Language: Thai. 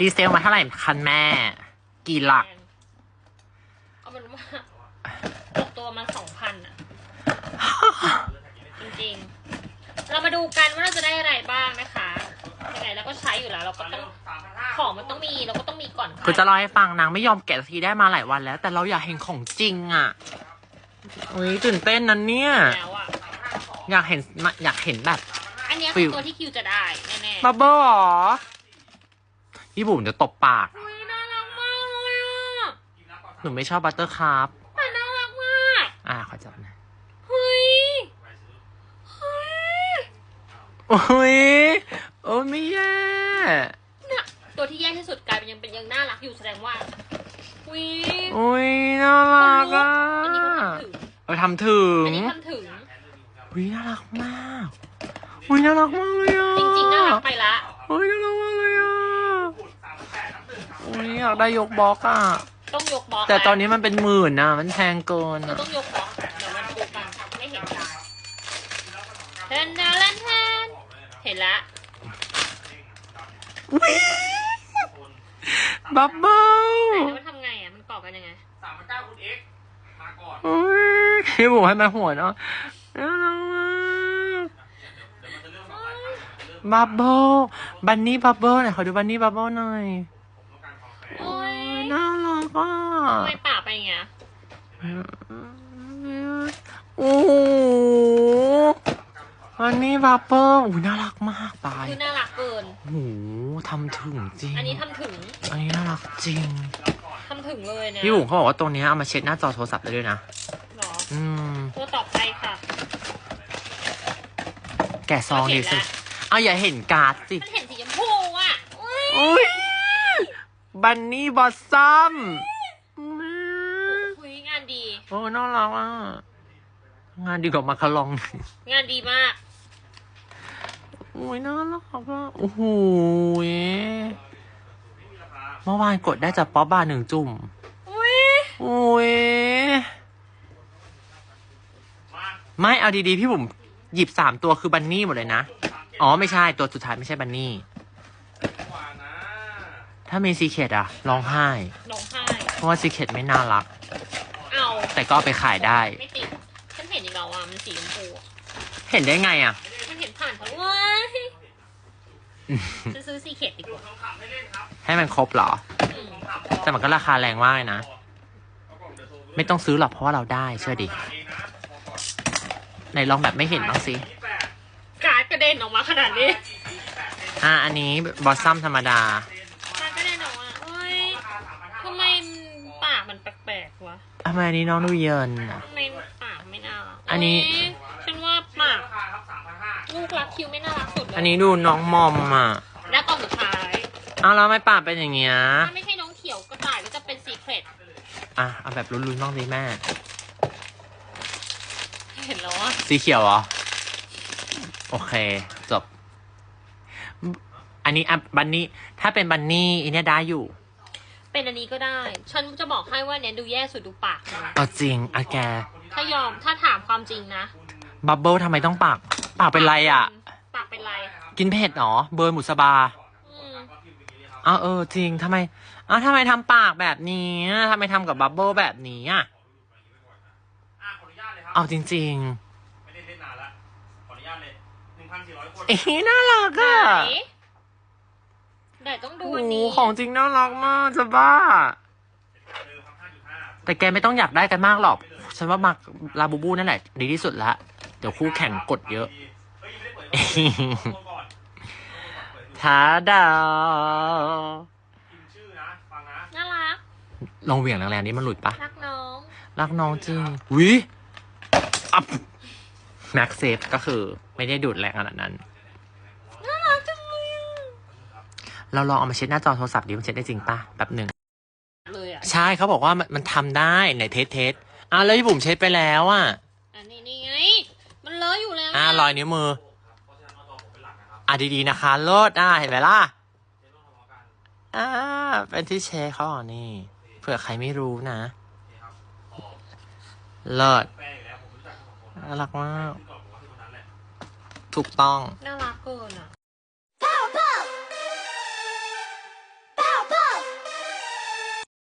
รีเซลมาเท่าไหร่คันแม่ กี่หลัก เอาเป็นว่าตกตัวมาสองพันอะจริงๆ เรามาดูกันว่าเราจะได้อะไรบ้างนะคะยังไงเราก็ใช้อยู่แล้ว เราก็ต้องของมันต้องมีเราก็ต้องมีก่อนขายคือจะเล่าให้ฟังนางไม่ยอมแกะสักทีได้มาหลายวันแล้ว แต่เราอยากเห็นของจริงอะอุ้ยตื่นเต้นนั้นเนี่ย แล้วอะอยากเห็นอยากเห็นแบบอันเนี้ยฟิคือวตัวที่คิวจะได้แน่ๆ บับเบิ้ลหรอ พี่บุ๋มจะตบปาก อุ๊ยน่ารักมากเลยอะหนูไม่ชอบบัตเตอร์คัพแต่น่ารักมากอ่าขอจับหนะเฮ้ยเฮ้ยโอ้ยโอ้ยไม่แย่เนี่ยตัวที่แย่ที่สุดกลายเป็นยังเป็นยังน่ารักอยู่แสดงว่าวิโอ้ยน่ารักอะอันนี้เขาทำถึงเออทำถึงอันนี้ทำถึงอุ้ยน่ารักมากอุ้ยน่ารักมากเลยอะจริงๆน่ารักไปละอุ้ยน่ารักมากเลยอะ อุ้ยอยากได้ยกบล็อกอะต้องยกบล็อกแต่ตอนล้วนี้มันเป็นหมื่นนะมันแพงเกินคืออะต้องยกบล็อกเดี๋ยวมันดูกันไม่เห็นกันเทนเทนเทนเห็นละอุ๊ยบับเบิ้ลไหนแล้วมันทำไงอะมันกรอกกันยังไงสามพันเก้าคุณเอ็กซ์มาก่อนอุ้ยพี่บุ๋มให้มาหัวเนาะน่ารักมากเดี๋ยวมันจะเริ่มแบบหลายครั้งเดี๋ยวมันจะเริ่มบับเบิ้ลบันนี่บับเบิ้ลหน่อยขอดูบันนี่บับเบิ้ลหน่อย โอ้ยน่ารักอะทำไมปากไปอย่างเงี้ยโอ้โหบันนี่บับเบิ้ลอุ้ยน่ารักมากไปคือน่ารักเกิน โอ้โหทำถึงจริง อันนี้ทำถึง อันนี้น่ารักจริง ทำถึงเลยเนี่ยพี่บุ๋มเขาบอกว่าตัวเนี้ยเอามาเช็ดหน้าจอโทรศัพท์ได้ด้วยนะ หรอ อืม ตัวต่อไปค่ะ แกะซองดีเห็นสิแล้วเอาอย่าเห็นการ์ดสิ มันเห็นสีชมพูอะ อุ๊ยอุ้ย บันนี่บอสซัมคุยงานดี โอ้น่ารักอะ งานดีกว่ามาคารอง งานดีมาก โอ้ยน่ารักอะโอ้โหยเมื่อวานกดได้จากป๊อปบาร์หนึ่งจุ่มอุ้ยโอ้ยมาไม่เอาดีๆ พี่บุ๋มหยิบสามตัวคือบันนี่หมดเลยนะ อ๋อไม่ใช่ตัวสุดท้ายไม่ใช่บันนี่กว่านะ ถ้ามีซีเคดอะร้องไห้ ร้องไห้ เพราะว่าซีเคดไม่น่ารัก เอาแต่ก็เอาไปขายได้ ไม่ติด ฉันเห็นอีกแล้วอะ มันสีชมพูอะเห็นได้ไงอะมันเห็นผ่านทั้งวันฉันซื้อซีเคดดีกว่าคำถามให้เล่นครับให้มันครบเหรอ อืมคำถามแต่มันก็ราคาแรงมากเลยนะ ไม่ต้องซื้อหรอกเพราะว่าเราได้เชื่อดิเองนะบอกก่อนไหนลองแบบไม่เห็นบ้างสิยี่แปดการ์ดกระเด็นออกมาขนาดนี้ อะอันนี้บอสซัมธรรมดา ทำไมอันนี้น้องดูเยินอะทำไมปากไม่น่ารักอันนี้ เยฉันว่าปากราคาครับสามพันห้าลูกรักคิวไม่น่ารักสุดเลยอันนี้ดูน้องมอมอะและกล่องสุดท้ายเอาแล้วไม่ปากเป็นอย่างเงี้ย ถ้าไม่ใช่น้องเขียวก็ต่ายก็จะเป็นซีเครตอะ เอาแบบลุ้นๆบ้างสิแม่ เห็นแล้วอะสีเขียวเหรอ โอเค จบ อันนี้อะบันนี่ถ้าเป็นบันนี่อันเนี้ยได้อยู่ เป็นอันนี้ก็ได้ ฉันจะบอกให้ว่าเนี่ยดูแย่สุดดูปากนะเอาจริงอะแก ถ้ายอมถ้าถามความจริงนะบับเบิลทำไมต้องปาก ปากเป็นไรอะ ปากเป็นไรกินเผ็ดเหรอ เบอร์หมุสบาอืมอ้าวเออจริงทำไมอ้าวทำไมทำปากแบบนี้อะทำไมทำกับบับเบิลแบบนี้อะอะขออนุญาตเลยครัเอาจริงไม่ได้เล่นนานละขออนุญาตเลยหนึ่งพันสี่ร้อยคนๆเอ้น่ารักไหนอะ ไหนต้องดูโอ้อันโหนี้ของจริงน่ารักมากจะบ้าเดิมครับห้าจุดห้า แต่แกไม่ต้องอยากได้กันมากหรอกฉันว่ามาลาบูบูนั่นแหละ ดีที่สุดละ เดี๋ยวคู่แข่งกดเยอะเฮ้ยยังไม่ได้เปิดตัวก่อนทาดาพิมพ์ชื่อนะฟังนะน่ารักลองเหวี่ยงแรงๆนี้มันหลุดปะรักน้องรักน้องจริงวิอัพแม็กเซฟก็คือไม่ได้ดูดแรงขนาดนั้นน่ารักจังเลยอะ เราลองเอามาเช็ดหน้าจอโทรศัพท์ดิมันเช็ดได้จริงปะแบบหนึ่งเลยอะใช่เขาบอกว่ามันมันทำได้ไหนเทสเทสอะแล้วพี่บุ๋มเช็ดไปแล้วอะอันนี้นี่ไงมันเลอะอยู่แล้วอะะรอยนิ้วมืออะดีๆนะคะเลิศอะเห็นไหมล่ะอ่าเป็นที่เช็คเขาอะนี่เผื่อใครไม่รู้นะเลิศแปลอยู่แล้วผมรู้จักทั้งสองคนน่ารักมากที่ก่อนผมว่าที่คนนั้นแหละถูกต้อง น่า